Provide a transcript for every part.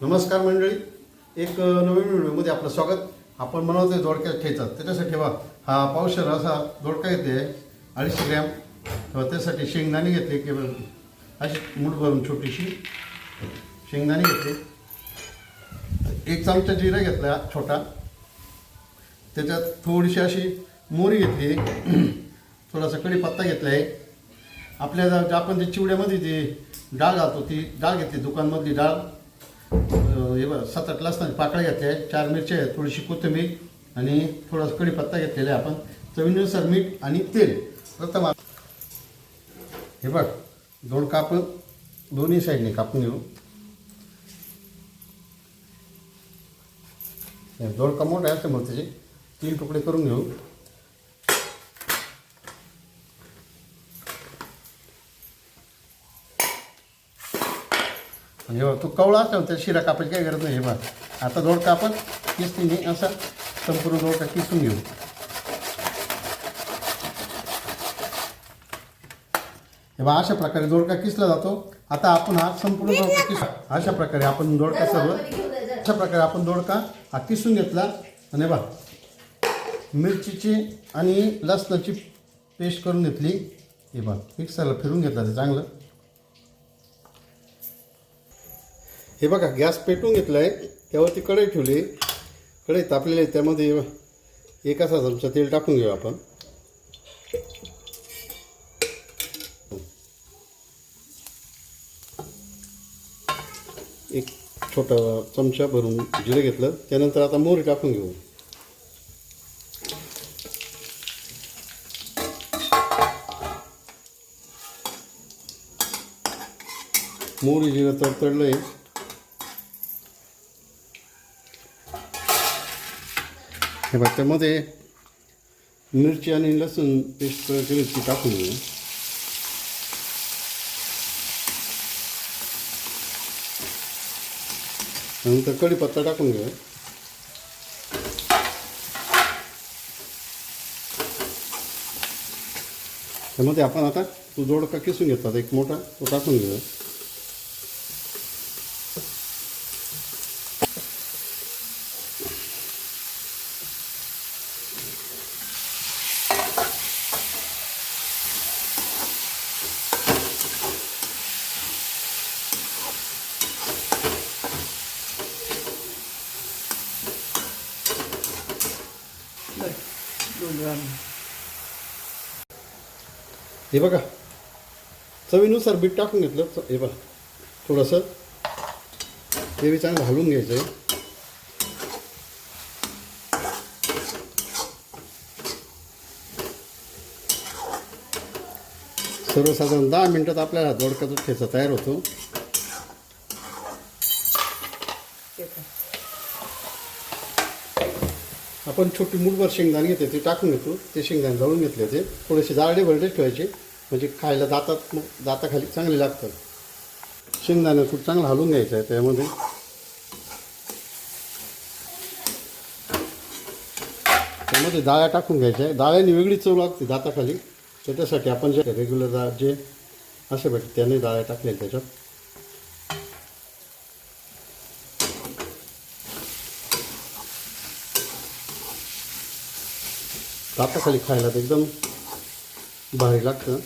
नमस्कार मंडळी. एक नवीन व्हिडिओमध्ये आपलं स्वागत. आपण बनवतोय दोडक्यात ठेचा त्याच्यासाठी बा हा पावशर असा दोडका येते अडीचशे ग्रॅम. तेव्हा त्यासाठी शेंगदाणे घेतले केवळ अशी मूठ भरून छोटीशी शेंगदाणे घेतली. एक चमचा जिरा घेतला छोटा. त्याच्यात थोडीशी अशी मोरी घेतली. थोडासा कढीपत्ता घेतला आहे आपल्या आपण जे चिवड्यामध्ये जे डाळ घालतो ती डाळ घेतली दुकानमधली डाळ. हे बघ सात आठ लसणाची पाकळ्या घेतल्या आहेत चार मिरच्या आहेत थोडीशी कोथिंबीर आणि थोडासा कढीपत्ता घेतलेला आहे आपण. चवीनुसार मीठ आणि तेल. प्रथम हे बघ दोन कापून दोन्ही साईडने कापून घेऊ. दोन का मोठा आहे असल्यामुळे त्याचे तीन तुकडे करून घेऊ. हे तो तू कवळा असतो त्या शिरा कापायची काही गरज नाही हे बघ. आता दोडका कापत किसनीने असा संपूर्ण दोडका किसून घेऊ. हे बघा अशा प्रकारे दोडका किसला जातो. आता आपण हा संपूर्ण दोडका किस अशा प्रकारे आपण दोडका सर्व अशा प्रकारे आपण दोडका हा किसून घेतला. आणि बा मिरचीची आणि लसणाची पेस्ट करून घेतली. हे बघ मिक्सरला फिरून घेतला ते चांगलं. हे बघा गॅस पेटून घेतला आहे त्यावरती कढई ठेवली. कढई तापलेली आहे त्यामध्ये एक असा चमचा तेल टाकून घेऊ आपण. एक छोटा चमचा भरून जिरं घेतलं. त्यानंतर आता मोहरी टाकून घेऊ. मोहरी जिरं तडतडलं आहे हे बघ त्यामध्ये मिरची आणि लसूण पेस्ट करायची टाकून घेऊ नंतर कढीपत्ता टाकून घेऊ त्यामध्ये आपण आता तो जोडका किसून घेतात एक मोठा तो टाकून घेऊ हे बघा. चवीनुसार बीट टाकून घेतलं. च- हे बघा. थोडंसं ते बी चांगलं घालून घ्यायचं आहे सर्वसाधारण दहा मिनटात आपल्याला दोडकाचा ठेचा तयार होतो. आपण छोटी मुठभर शेंगदाणे घेते ते टाकून घेतो. ते शेंगदाणे जळून घेतले ते. थोडेसे जाडे भरडे ठेवायचे. म्हणजे खायला दातात मग दाताखाली चांगले लागतात. शेंगदाणे खूप चांगलं हलवून घ्यायचं आहे त्यामध्ये. त्यामध्ये डाळ्या टाकून घ्यायच्या आहे. डाळ्याने वेगळी चव लागते दाताखाली. त्याच्यासाठी आपण जे रेग्युलर डाळ जे असे भेटते त्याने डाळ्या टाकल्या त्याच्यात. दाताखाली खायला तर एकदम भारी लागतं.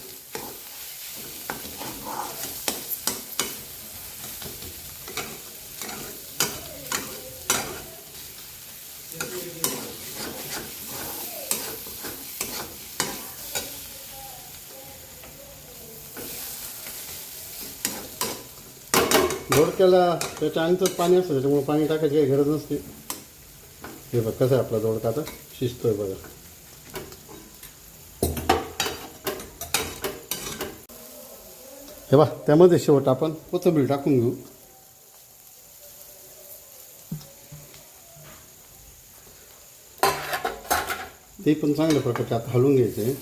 दोडक्याला त्याच्या अंगच पाणी असतं त्याच्यामुळे पाणी टाकायची काही गरज नसते. हे बघ कसं आहे आपला दोडका आता? शिजतोय बघा. हे बा त्यामध्ये शेवट आपण कोथंबीर टाकून घेऊ. ते पण चांगल्या प्रकारचे आता हलवून घ्यायचे.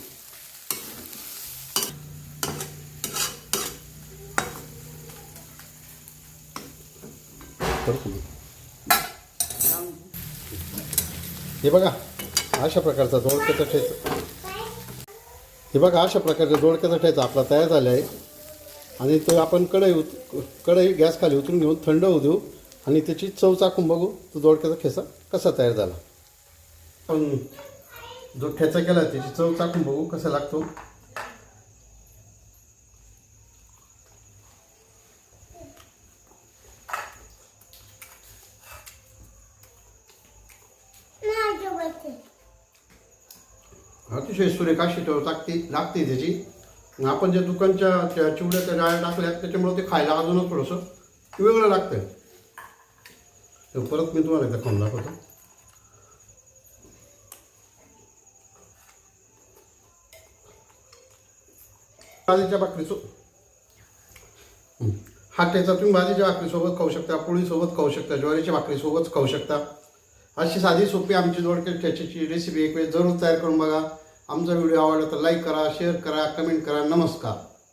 हे बघा अशा प्रकारचा जोडक्याचा ठेचा हे बघा अशा प्रकारचा जोडक्याचा ठेचा आपला तयार झाला आहे आणि तो आपण कढई उत कढई गॅस खाली उतरून घेऊन थंड होऊ देऊ आणि त्याची चव चाकून बघू तो दोडक्याचा ठेचा कसा तयार झाला. पण जो ठेचा केला त्याची चव चाकून बघू कसा लागतो. अतिशय सुरेख अशी टाकते लागते त्याची. आपण ज्या दुकानच्या त्या चिवड्याच्या डाळ्या टाकल्या त्याच्यामुळे ते खायला अजूनच थोडंसं वेगळं लागतं तर परत मी तुम्हाला एकदा खाऊन दाखवतो. भाजीच्या भाकरीसो हा त्याचा तुम्ही भाजीच्या भाकरीसोबत खाऊ शकता पोळीसोबत खाऊ शकता ज्वारीच्या भाकरीसोबत खाऊ शकता. अशी साधी सोपी आमची जोडके त्याची रेसिपी एक वेळ जरूर तयार करून बघा. आमचा व्हिडिओ आवडला तर लाईक करा शेअर करा कमेंट करा. नमस्कार.